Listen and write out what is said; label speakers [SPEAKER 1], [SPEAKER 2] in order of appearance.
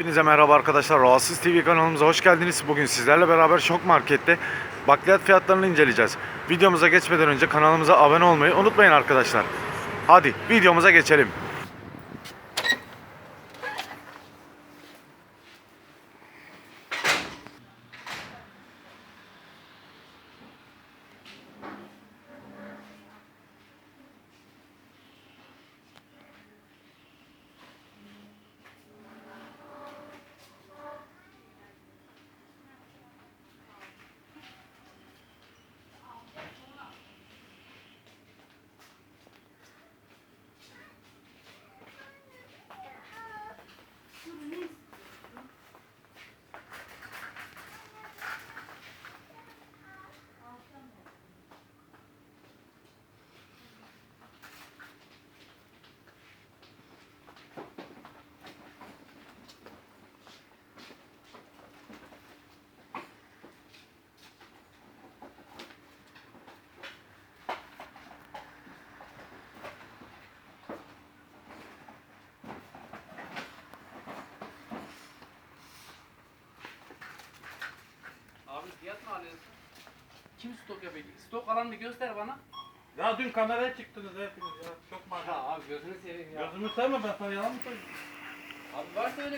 [SPEAKER 1] Hepinize merhaba arkadaşlar. Rahatsız TV kanalımıza hoş geldiniz. Bugün sizlerle beraber Şok Market'te bakliyat fiyatlarını inceleyeceğiz. Videomuza geçmeden önce kanalımıza abone olmayı unutmayın arkadaşlar. Hadi videomuza geçelim.
[SPEAKER 2] Kim stok yapıyor? Stok alanını göster bana.
[SPEAKER 3] Ya dün kameraya çıktınız hepiniz ya. Çok
[SPEAKER 2] Ya
[SPEAKER 3] maşallah.
[SPEAKER 2] abi gözünü seveyim ya.
[SPEAKER 3] Gözümü sevme ben sana yalan mı söyleyeyim?
[SPEAKER 2] Abi varsa öyle